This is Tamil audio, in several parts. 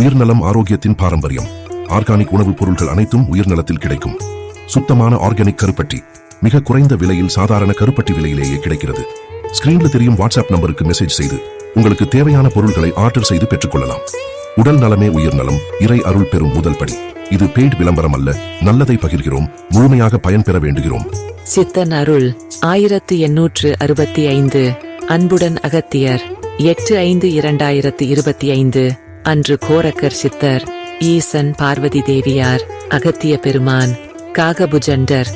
உயிர்நலம் ஆரோக்கியத்தின் பாரம்பரியம். ஆர்கானிக் உணவுப் பொருட்கள் அனைத்தும் உயிர்நலத்தில் கிடைக்கும். சுத்தமான ஆர்கானிக் கருப்பட்டி மிக குறைந்த விலையில் சாதாரண கருப்பட்டி விலையிலேயே கிடைக்கிறது. ஸ்கிரீன்ல தெரியும் வாட்ஸ்அப் நம்பருக்கு மெசேஜ் செய்து உங்களுக்கு தேவையான பொருட்களை ஆர்டர் செய்து பெற்றுக்கொள்ளலாம். உடல் நலமே உயிர் நலம் இறை அருள் பெறும் முதல் படி. இது பெய்ட் விளம்பரம் அல்ல நல்லதை பகிர்கிறோம் முழுமையாக பயன்பெற வேண்டுகிறோம். சித்தன் அருள் ஆயிரத்து எண்ணூற்று அறுபத்தி ஐந்து. அன்புடன் அகத்தியர் எட்டு ஐந்து இரண்டாயிரத்து இருபத்தி ஐந்து. அன்று கோரக்கர் சித்தர் ஈசன் பார்வதி தேவியார் அகத்திய பெருமான் காகபுஜண்டர்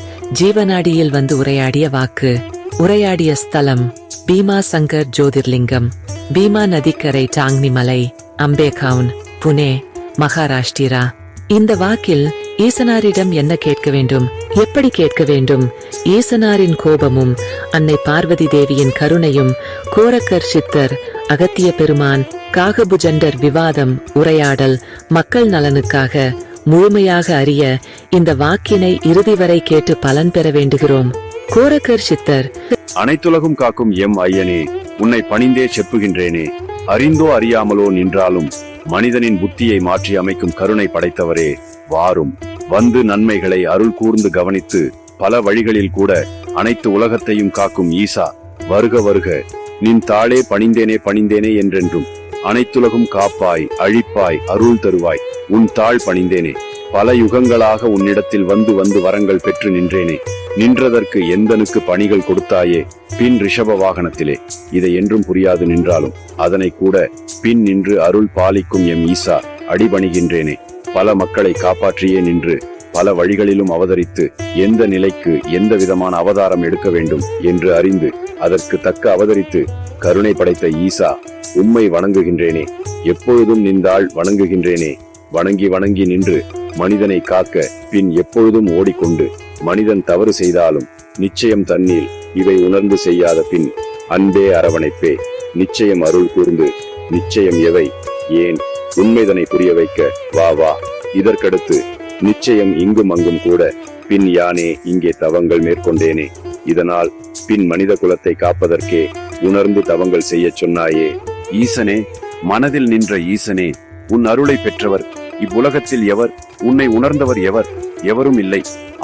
ஜீவநாடியில் வந்து உரையாடிய வாக்கு. உரையாடிய ஸ்தலம் பீமா சங்கர் ஜோதிர்லிங்கம் பீமா நதிக்கரை டாங்னி மலை அம்பேகவுன் புனே மகாராஷ்டிரா. இந்த வாக்கில் ஈசனாரிடம் என்ன கேட்க வேண்டும் எப்படி கேட்க வேண்டும் ஈசனாரின் கோபமும் அன்னை பார்வதி தேவியின் கருணையும் கோரக்கர் சித்தர் அகத்திய பெருமான் காகபுஜண்டர் விவாதம் உரையாடல் மக்கள் நலனுக்காக முழுமையாக அறிய இந்த வாக்கினை இறுதி வரை கேட்டு பலன் பெற வேண்டுகிறோம். கோரக்கர் சித்தர். அனைத்துலகும் காக்கும் எம் ஐயனே உன்னை பணிந்தே செப்புகின்றேனே. அறிந்தோ அறியாமலோ நின்றாலும் மனிதனின் புத்தியை மாற்றி அமைக்கும் கருணை படைத்தவரே வாரும். வந்து நன்மைகளை அருள் கூர்ந்து கவனித்து பல வழிகளில் கூட அனைத்து உலகத்தையும் காக்கும் ஈசா வருக வருக. நின் தாளே பணிந்தேனே பணிந்தேனே என்றென்றும். அனைத்துலகும் காப்பாய் அழிப்பாய் அருள் தருவாய் உன் தாழ் பணிந்தேனே. பல யுகங்களாக உன்னிடத்தில் வந்து வந்து வரங்கள் பெற்று நின்றேனே. நின்றதற்கு எந்தனுக்கு பணிகள் கொடுத்தாயே பின் ரிஷப வாகனத்திலே இதை என்றும் புரியாது நின்றாலும் அதனை கூட பின் நின்று அருள் பாலிக்கும் எம் ஈசா அடிபணிகின்றேனே. பல மக்களை காப்பாற்றியே நின்று பல வழிகளிலும் அவதரித்து எந்த நிலைக்கு எந்த விதமான அவதாரம் எடுக்க வேண்டும் என்று அறிந்து அதற்கு தக்க அவதரித்து கருணை படைத்த ஈசா உம்மை வணங்குகின்றேனே. எப்பொழுதும் நின்றாள் வணங்குகின்றேனே. வணங்கி வணங்கி நின்று மனிதனை காக்க பின் எப்பொழுதும் ஓடிக்கொண்டு மனிதன் தவறு செய்தாலும் நிச்சயம் தண்ணீர் இவை உணர்ந்து செய்யாத பின் அன்பே அரவணைப்பே. நிச்சயம் அருள் கூர்ந்து நிச்சயம் எவை? ஏன்? உண்மைதனை புரிய வைக்க வா வா. இதற்கடுத்து நிச்சயம் இங்கும் அங்கும் கூட பின் யானே இங்கே தவங்கள் மேற்கொண்டேனே. இதனால் பின் மனித குலத்தை காப்பதற்கே உணர்ந்து தவங்கள் செய்யச் சொன்னாயே. ஈசனே மனதில் நின்ற ஈசனே உன் அருளை பெற்றவர் இவ்வுலகத்தில் எவர் உன்னை உணர்ந்தவர் எவர் எவரும் இல்லை.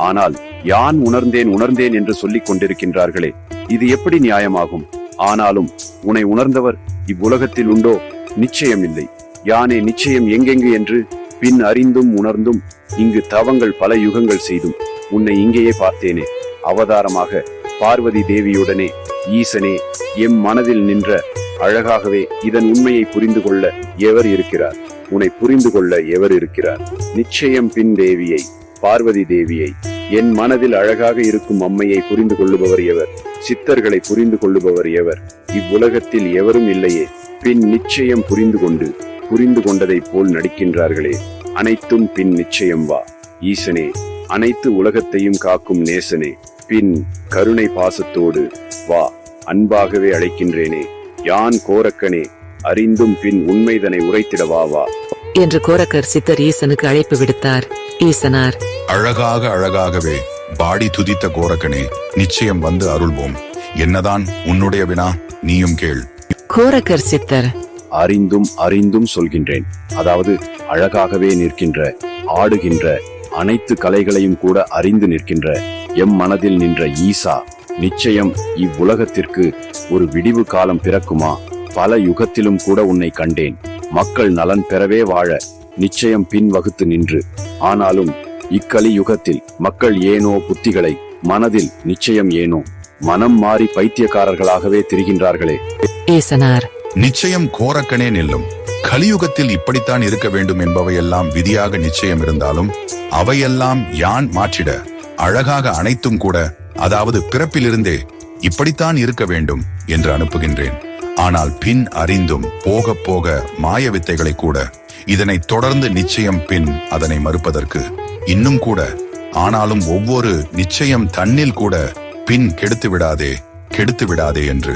ஆனால் யான் உணர்ந்தேன் உணர்ந்தேன் என்று சொல்லிக் கொண்டிருக்கின்றார்களே இது எப்படி நியாயமாகும்? ஆனாலும் உன்னை உணர்ந்தவர் இவ்வுலகத்தில் உண்டோ? நிச்சயம் இல்லை யானே நிச்சயம் எங்கெங்கு என்று பின் அறிந்தும் உணர்ந்தும் இங்கு தவங்கள் பல யுகங்கள் செய்தும் உன்னை இங்கேயே பார்த்தேனே. அவதாரமாக பார்வதி தேவியுடனே ஈசனே எம் மனதில் நின்ற அழகாகவே இதன் உண்மையை புரிந்து கொள்ள எவர் இருக்கிறார்? உன்னை புரிந்து கொள்ள எவர் இருக்கிறார்? நிச்சயம் பின் தேவியை பார்வதி தேவியை என் மனதில் அழகாக இருக்கும் அம்மையை புரிந்து கொள்ளுபவர் எவர்? சித்தர்களை புரிந்து கொள்ளுபவர் எவர்? இவ்வுலகத்தில் எவரும் இல்லையே. பின் நிச்சயம் புரிந்து கொண்டு புரிந்து கொண்டதைப் போல் நடிக்கின்றார்களே. அனைத்தும் பின் நிச்சயம் வா. ஈசனே அனைத்து உலகத்தையும் காக்கும் நேசனே பின் கருணை பாசத்தோடு வா. அன்பாகவே அழைக்கின்றேனே. யான் கோரக்கனே அறிந்தும் பின் உண்மைதனை உரைத்திட வா வா. என்று கோரக்கர் சித்தர் ஈசனுக்கு அழைப்பு விடுத்தார். ஈசனார் அழகாக அழகாகவே பாடி துதித்த கோரக்கனே நிச்சயம் வந்து அருள்வோம். என்னதான் உன்னுடைய வினா நீயும் கேள். கோரக்கர் சித்தர் அறிந்தும் அறிந்தும் சொல்கின்றேன். அதாவது அழகாகவே நிற்கின்ற ஆடுகின்ற அனைத்து கலைகளையும் கூட அறிந்து நிற்கின்ற எம் மனதில் நின்ற ஈசா நிச்சயம் இவ்வுலகத்திற்கு ஒரு விடிவு காலம் பிறக்குமா? பல யுகத்திலும் கூட உன்னை கண்டேன். மக்கள் நலன் பெறவே வாழ நிச்சயம் பின் வகுத்து நின்று. ஆனாலும் இக்கலி யுகத்தில் மக்கள் ஏனோ புத்திகளை மனதில் நிச்சயம் ஏனோ மனம் மாறி பைத்தியக்காரர்களாகவே திரிகின்றார்களே. ஈசனார் நிச்சயம் கோரக்கனே நில்லும். கலியுகத்தில் இப்படித்தான் இருக்க வேண்டும் என்பவையெல்லாம் விதியாக நிச்சயம் இருந்தாலும் அவையெல்லாம் யான் மாற்றிட அழகாக அனைத்தும் கூட அதாவது பிறப்பிலிருந்தே இப்படித்தான் இருக்க வேண்டும் என்று அனுப்புகின்றேன். ஆனால் பின் அறிந்தும் போக போக மாய வித்தைகளை கூட இதனை தொடர்ந்து நிச்சயம் பின் அதனை மறுப்பதற்கு இன்னும் கூட ஆனாலும் ஒவ்வொரு நிச்சயம் தன்னில் கூட பின் கெடுத்து விடாதே கெடுத்து விடாதே என்று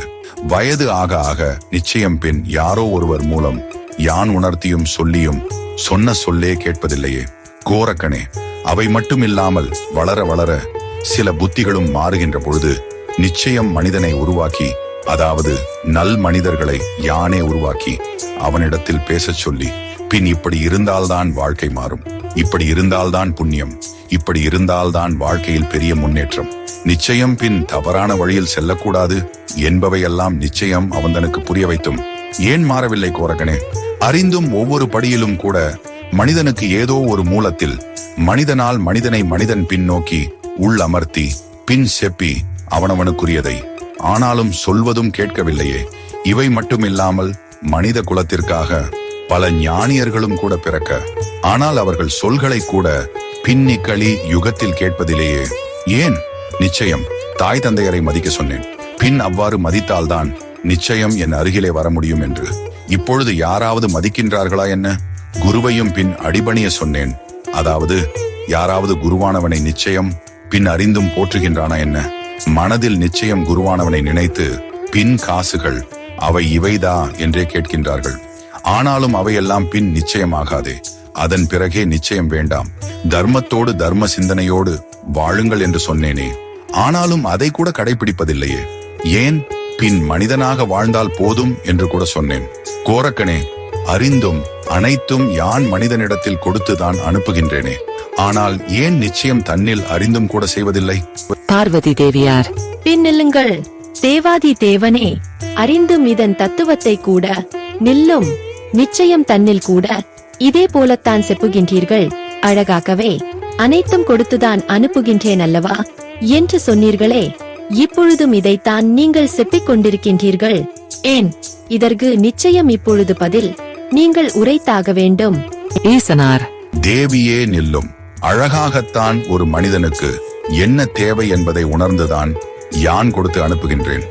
வயது ஆக ஆக நிச்சயம் பின் யாரோ ஒருவர் மூலம் யான் உணர்த்தியும் சொல்லியும் சொன்ன சொல்லே கேட்பதில்லையே. கோரக்கனே அவை மட்டுமில்லாமல் வளர வளர சில புத்திகளும் மாறுகின்ற பொழுது நிச்சயம் மனிதனை உருவாக்கி அதாவது நல் மனிதர்களை யானே உருவாக்கி அவனிடத்தில் பேசச் சொல்லி பின் இப்படி இருந்தால்தான் வாழ்க்கை மாறும் இப்படி இருந்தால்தான் புண்ணியம் இப்படி இருந்தால்தான் வாழ்க்கையில் பெரிய முன்னேற்றம். நிச்சயம் பின் தவறான வழியில் செல்லக்கூடாது. என்பவையெல்லாம் நிச்சயம் அவந்தனுக்கு புரிய வைத்தும். ஏன் மாறவில்லை கோரகனே? அறிந்தும் ஒவ்வொரு படியிலும் கூட மனிதனுக்கு ஏதோ ஒரு மூலத்தில் மனிதனால் மனிதனை மனிதன் பின்னோக்கி உள் அமர்த்தி பின் செப்பி அவனவனுக்குரியதை. ஆனாலும் சொல்வதும் கேட்கவில்லையே. இவை மட்டுமில்லாமல் மனித குலத்திற்காக பல ஞானியர்களும் கூட பிறக்க. ஆனால் அவர்கள் சொல்களை கூட பின்னிக்களி யுகத்தில் கேட்பதிலேயே. ஏன்? நிச்சயம் தாய் தந்தையரை மதிக்க சொன்னேன். பின் அவ்வாறு மதித்தால்தான் நிச்சயம் என் அருகிலே வர முடியும் என்று. இப்பொழுது யாராவது மதிக்கின்றார்களா என்ன? குருவையும் பின் அடிபணிய சொன்னேன். அதாவது யாராவது குருவானவனை நிச்சயம் பின் அறிந்தும் போற்றுகின்றானா என்ன? மனதில் நிச்சயம் குருவானவனை நினைத்து பின் காசுகள் அவை இவைதா என்றே கேட்கின்றார்கள். ஆனாலும் அவையெல்லாம் பின் நிச்சயமாகாதே. அதன் பிறகே நிச்சயம் வேண்டாம். தர்மத்தோடு தர்ம சிந்தனையோடு வாழுங்கள் என்று சொன்னேனே. ஆனாலும் அதை கூட கடைபிடிப்பதில்லையே ஏன் பின் மனிதனாக வாழ்ந்தால் போதும் என்று கூட சொன்னேன். கோரக்கனே அறிந்தும் அனைத்தும் யான் மனிதனிடத்தில் கொடுத்துதான் அனுப்புகின்றேனே. ஆனால் ஏன் நிச்சயம் தன்னில் அறிந்தும் கூட செய்வதில்லை? பார்வதி தேவியார் பின் நில்லுங்கள். தேவாதி தேவனே அறிந்தும் இதன் தத்துவத்தை கூட நில்லும் நிச்சயம் தன்னில் கூட இதே போலத்தான் செப்புகின்றீர்கள். அழகாகவே அனைத்தும் கொடுத்துதான் அனுப்புகின்றேன் அல்லவா? என்று சொன்னீர்களே. இப்பொழுதும் இதைத்தான் நீங்கள் செப்பிக் கொண்டிருக்கின்றீர்கள் ஏன்? இதற்கு நிச்சயம் இப்பொழுது பதில் நீங்கள் உரைத்தாக வேண்டும். ஈசனார் தேவியே நில்லும். அழகாகத்தான் ஒரு மனிதனுக்கு என்ன தேவை என்பதை உணர்ந்துதான் யான் கொடுத்து அனுப்புகின்றேன்.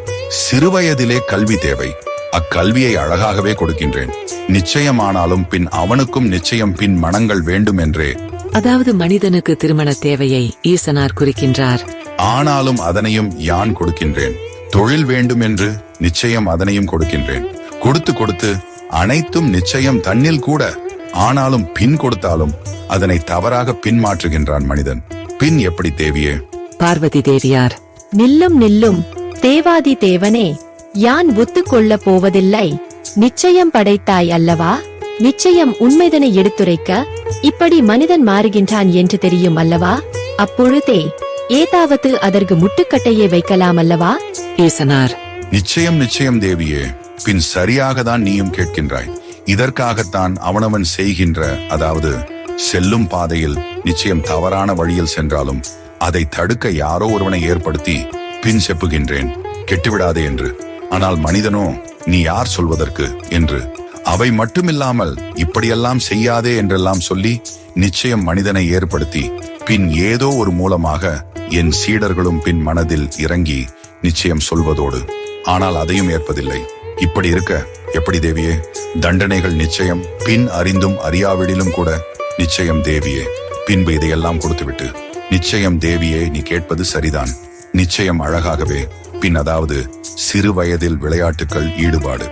சிறுவயதிலே கல்வி தேவை. அக்கல்வியை அழகாகவே கொடுக்கின்றேன். நிச்சயமானாலும் பின் அவனுக்கும் நிச்சயம் பின் மனங்கள் வேண்டும் என்றே. அதாவது மனிதனுக்கு திருமண தேவையை ஈசனார் குறிக்கின்றார். ஆனாலும் அதனையும் யான் கொடுக்கின்றேன்? தொழில் வேண்டும் என்று நிச்சயம் அதனையும் கொடுக்கின்றேன். கொடுத்து கொடுத்து அனைத்தும் நிச்சயம் தன்னில் கூட ஆனாலும் பின் கொடுத்தாலும் அதனை தவறாக பின்மாற்றுகின்றான் மனிதன். பின் எப்படி தேவியே? பார்வதி தேவியார் நில்லும் நில்லும் தேவாதி தேவனே யான் ஒத்துக்கொள்ள போவதில்லை. நிச்சயம் படைத்தாய் அல்லவா? நிச்சயம் உண்மைதனை எடுத்துரைக்க இப்படி மனிதன் மாறுகின்றான் என்று தெரியும் அல்லவா? அப்பொழுதே ஏதாவது அதற்கு முட்டுக்கட்டையை வைக்கலாம் அல்லவா? ஈசனார் நிச்சயம் நிச்சயம் தேவியே பின் சரியாக தான் நீயும் கேட்கின்றாய். இதற்காகத்தான் அவனவன் செய்கின்ற அதாவது செல்லும் பாதையில் நிச்சயம் தவறான வழியில் சென்றாலும் அதை தடுக்க யாரோ ஒருவனை ஏற்படுத்தி பின் செப்புகின்றேன். கெட்டுவிடாதே என்று. ஆனால் மனிதனோ நீ யார் சொல்வதற்கு என்று. அவை மட்டுமில்லாமல் இப்படியெல்லாம் செய்யாதே என்றெல்லாம் சொல்லி நிச்சயம் மனிதனை ஏற்படுத்தி பின் ஏதோ ஒரு மூலமாக என் சீடர்களும் பின் மனதில் இறங்கி நிச்சயம் சொல்வதோடு ஆனால் அதையும் ஏற்பதில்லை. இப்படி இருக்க எப்படி தேவியே? தண்டனைகள் நிச்சயம் பின் அறிந்தும் அறியாவிடிலும் கூட நிச்சயம் தேவியே. பின்பு இதையெல்லாம் கொடுத்துவிட்டு நிச்சயம் தேவியே நீ கேட்பது சரிதான். நிச்சயம் அழகாகவே பின் அதாவது சிறு வயதில் விளையாட்டுக்கள் ஈடுபாடு.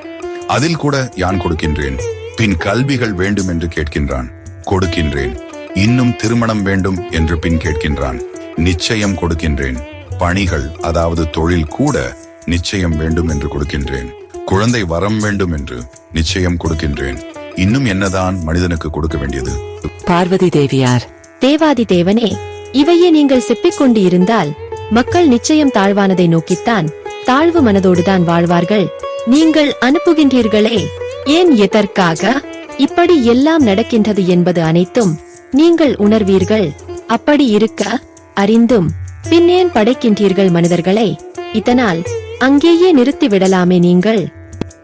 அதில் கூட யான் கொடுக்கின்றேன்? பின் கல்விகள் வேண்டும் என்று கேட்கின்றான். கொடுக்கின்றேன். இன்னும் திருமணம் வேண்டும் என்று பின் கேட்கின்றான். நிச்சயம் கொடுக்கின்றேன். பணிகள் அதாவது தொழில் கூட நிச்சயம் வேண்டும் என்று கொடுக்கின்றேன். குழந்தை வரம் வேண்டும் என்று நிச்சயம் கொடுக்கின்றேன். இன்னும் என்னதான் மனிதனுக்கு கொடுக்க வேண்டியது? பார்வதி தேவியார். தேவாதி தேவனே இவையே நீங்கள் செப்பிக் கொண்டு இருந்தால் மக்கள் நிச்சயம் தாழ்வானதை நோக்கித்தான் தாழ்வு மனதோடுதான் வாழ்வார்கள். நீங்கள் அனுப்புகின்றீர்களே ஏன் எதற்காக? இப்படி எல்லாம் நடக்கின்றது என்பது அனைத்தும் நீங்கள் உணர்வீர்கள். அப்படி இருக்க அறிந்தும் பின்னேன் படைக்கின்றீர்கள் மனிதர்களை இதனால் அங்கேயே நிறுத்தி விடலாமே நீங்கள்.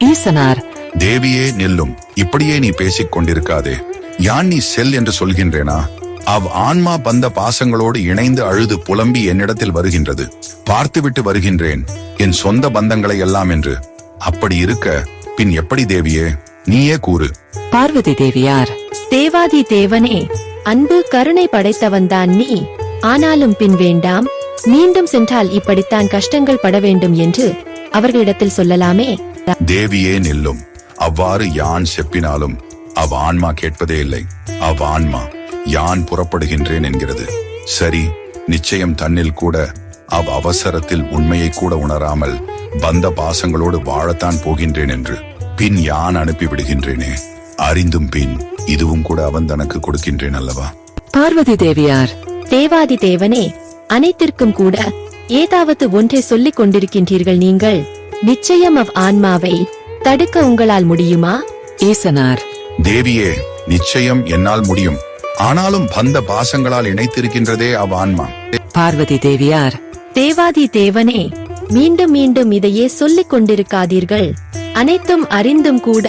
ஈசனார் தேவியே நில்லும் இப்படியே நீ பேசிக் கொண்டிருக்காதே. யான் நீ செல் என்று சொல்கின்றேனா? அவ் ஆன்மா பந்த பாசங்களோடு இணைந்து அழுது புலம்பி என்னிடத்தில் வருகின்றது. பார்த்துவிட்டு வருகின்றேன் என் சொந்த பந்தங்களை எல்லாம் என்று. அப்படி இருக்க பின் எப்படி தேவியே? நீயே கூறு. பார்வதி தேவியார். தேவாதி தேவனே அன்பு கருணை படைத்தவன்தான் நீ. ஆனாலும் பின் வேண்டாம் மீண்டும் சென்றால் இப்படித்தான் கஷ்டங்கள் பட வேண்டும் என்று அவர்களிடத்தில் சொல்லலாமே. தேவியே நில்லும். அவ்வாறு யான் செப்பினாலும் அவ் ஆன்மா கேட்பதே இல்லை. அவ் ஆன்மா யான் புறப்படுகின்றேன் என்கிறது. சரி நிச்சயம் தன்னில் கூட அவ் அவசரத்தில் உண்மையை கூட உணராமல் பந்த பாசங்களோடு வாழத்தான் போகின்றேன் என்று பின் யான் அனுப்பி விடுகின்றேனே அறிந்தும் பின் இதுவும் கூட அவன் தனக்கு கொடுக்கின்றேன் அல்லவா? பார்வதி தேவியார் தேவாதி தேவனே அனைத்திற்கும் கூட ஏதாவது ஒன்றை சொல்லிக் கொண்டிருக்கின்றீர்கள் நீங்கள். நிச்சயம் அவ் ஆன்மாவை தடுக்க உங்களால் முடியுமா? ஈசனார் தேவியே நிச்சயம் என்னால் முடியும். ஆனாலும் பந்த பாசங்களால் இணைத்திருக்கின்றதே அவ் ஆன்மா. பார்வதி தேவியார் தேவாதி தேவனே மீண்டும் மீண்டும் இதையே சொல்லிக் கொண்டிருக்காதீர்கள். அனைத்தும் அறிந்தும் கூட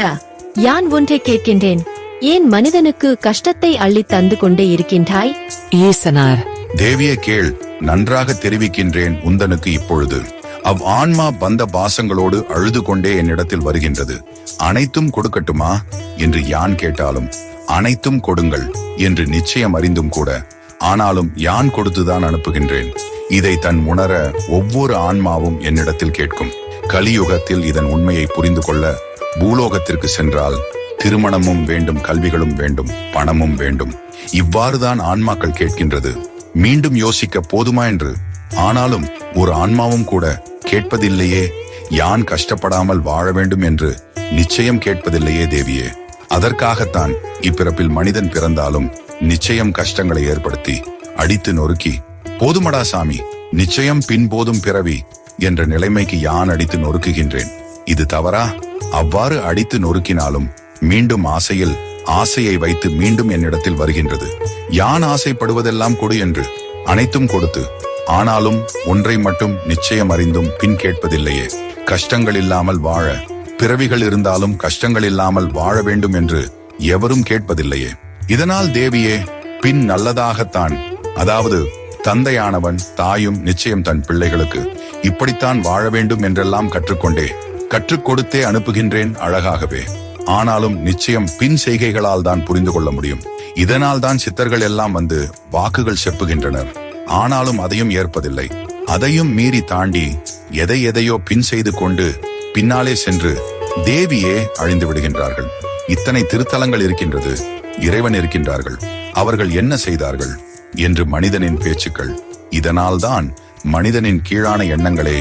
யான் ஒன்றை கேட்கின்றேன். ஏன் மனிதனுக்கு கஷ்டத்தை அள்ளித் தந்து கொண்டே இருக்கின்றாய்? ஈசனார். தேவியே கேள் நன்றாக தெரிவிக்கின்றேன் உந்தனுக்கு இப்பொழுது. அவ் ஆன்மா பந்த பாசங்களோடு அழுது கொண்டே என்னிடத்தில் வருகின்றது. அனைத்தும் கொடுக்கட்டுமா? என்று யான் கேட்டாலும் அனைத்தும் கொடுங்கள் என்று நிச்சயம் அறிந்தும் கூட ஆனாலும் யான் கொடுத்துதான் அனுப்புகின்றேன். இதை தன் உணர ஒவ்வொரு ஆன்மாவும் என்னிடத்தில் கேட்கும். கலியுகத்தில் இதன் உண்மையை புரிந்து கொள்ள பூலோகத்திற்கு சென்றால் திருமணமும் வேண்டும் கல்விகளும் வேண்டும் பணமும் வேண்டும். இவ்வாறுதான் ஆன்மாக்கள் கேட்கின்றது. மீண்டும் யோசிக்க போதுமா என்று? ஆனாலும் ஒரு ஆன்மாவும் கூட கேட்பதில்லையே. யான் கஷ்டப்படாமல் வாழ வேண்டும் என்று நிச்சயம் கேட்பதில்லையே தேவியே. அதற்காகத்தான் இப்பிறப்பில் மனிதன் பிறந்தாலும் நிச்சயம் கஷ்டங்களை ஏற்படுத்தி அடித்து நொறுக்கி போதுமடா சாமி நிச்சயம் பின்போதும் பிறவி என்ற நிலைமைக்கு யான் அடித்து நொறுக்குகின்றேன். இது தவறா? அவ்வாறு அடித்து நொறுக்கினாலும் மீண்டும் ஆசையில் ஆசையை வைத்து மீண்டும் என்னிடத்தில் வருகின்றது. யான் ஆசைப்படுவதெல்லாம் கொடு என்று அனைத்தும் கொடுத்து ஆனாலும் ஒன்றை மட்டும் நிச்சயம் அறிந்தும் பின் கேட்பதில்லையே. கஷ்டங்கள் இல்லாமல் வாழ பிறவிகள் இருந்தாலும் கஷ்டங்கள் இல்லாமல் வாழ வேண்டும் என்று எவரும் கேட்பதில்லையே. இதனால் தேவியே பின் நல்லதாகத்தான் அதாவது தந்தையானவன் தாயும் நிச்சயம் தன் பிள்ளைகளுக்கு இப்படித்தான் வாழ வேண்டும் என்றெல்லாம் கற்றுக்கொண்டே கற்றுக் கொடுத்தே அனுப்புகின்றேன் அழகாகவே. ஆனாலும் நிச்சயம் பின் செய்கைகளால் தான் புரிந்து கொள்ள முடியும். இதனால் தான் சித்தர்கள் எல்லாம் வந்து வாக்குகள் செப்புகின்றனர். ஆனாலும் அதையும் ஏற்பதில்லை. அதையும் மீறி தாண்டி எதை எதையோ பின் செய்து கொண்டு பின்னாலே சென்று தேவியே அழிந்து விடுகின்றார்கள். இத்தனை திருத்தலங்கள் இருக்கின்றது. இறைவன் இருக்கின்றார்கள். அவர்கள் என்ன செய்தார்கள்? என்று மனிதனின் பேச்சுக்கள். இதனால்தான் மனிதனின் கீழான எண்ணங்களே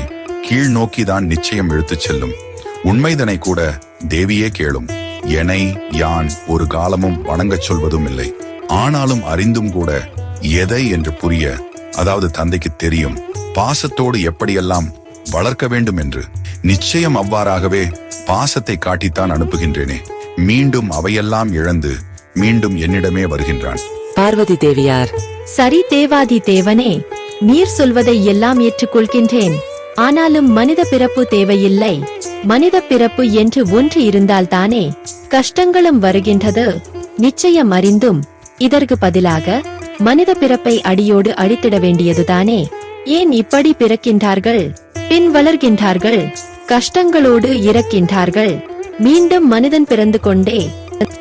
கீழ் நோக்கிதான் நிச்சயம் இழுத்துச் செல்லும். உண்மைதனை கூட தேவியே கேளும். எனை யான் ஒரு காலமும் வணங்கச் சொல்வதும் இல்லை ஆனாலும் அறிந்தும் கூட எதை என்று புரிய அதாவது தந்தைக்கு தெரியும் பாசத்தோடு எப்படியெல்லாம் வளர்க்க வேண்டும் என்று. நிச்சயம் அவ்வாறாகவே பாசத்தை காட்டித்தான் அனுப்புகின்றேனே. மீண்டும் அவையெல்லாம் இழந்து மீண்டும் என்னிடமே வருகின்றான். பார்வதி தேவியார் சரி தேவாதி தேவனே நீர் சொல்வதை எல்லாம் ஏற்றுக்கொள்கின்றேன். ஆனாலும் மனித பிறப்பு தேவையில்லை. மனித பிறப்பு என்று ஒன்று இருந்தால்தானே கஷ்டங்களும் வருகின்றது. நிச்சயம் அறிந்தும் இதற்கு பதிலாக மனித பிறப்பை அடியோடு அழித்திட வேண்டியதுதானே ஏன் இப்படி பிறக்கின்றார்கள்? பின் வளர்கின்றார்கள். கஷ்டங்களோடு இறக்கின்றார்கள். மீண்டும் மனிதன் பிறந்து கொண்டே.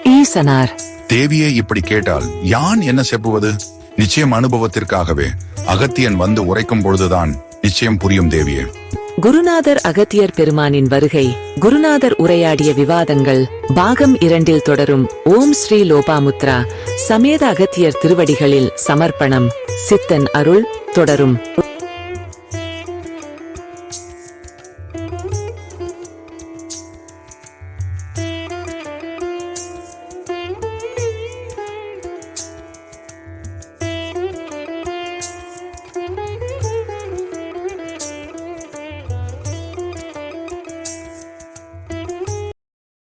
ஈசனார். தேவியே இப்படி கேட்டால் யான் என்ன செப்புவது? நிச்சயம் அனுபவத்திற்காகவே. அகத்தியன் வந்து உரைக்கும் பொழுதுதான் நிச்சயம் புரியும் தேவியே. குருநாதர் அகத்தியர் பெருமானின் வருகை குருநாதர் உரையாடிய விவாதங்கள் பாகம் இரண்டில் தொடரும் ஓம் ஸ்ரீ லோபாமுத்ரா சமேத அகத்தியர் திருவடிகளில் சமர்ப்பணம் சித்தன் அருள் தொடரும்.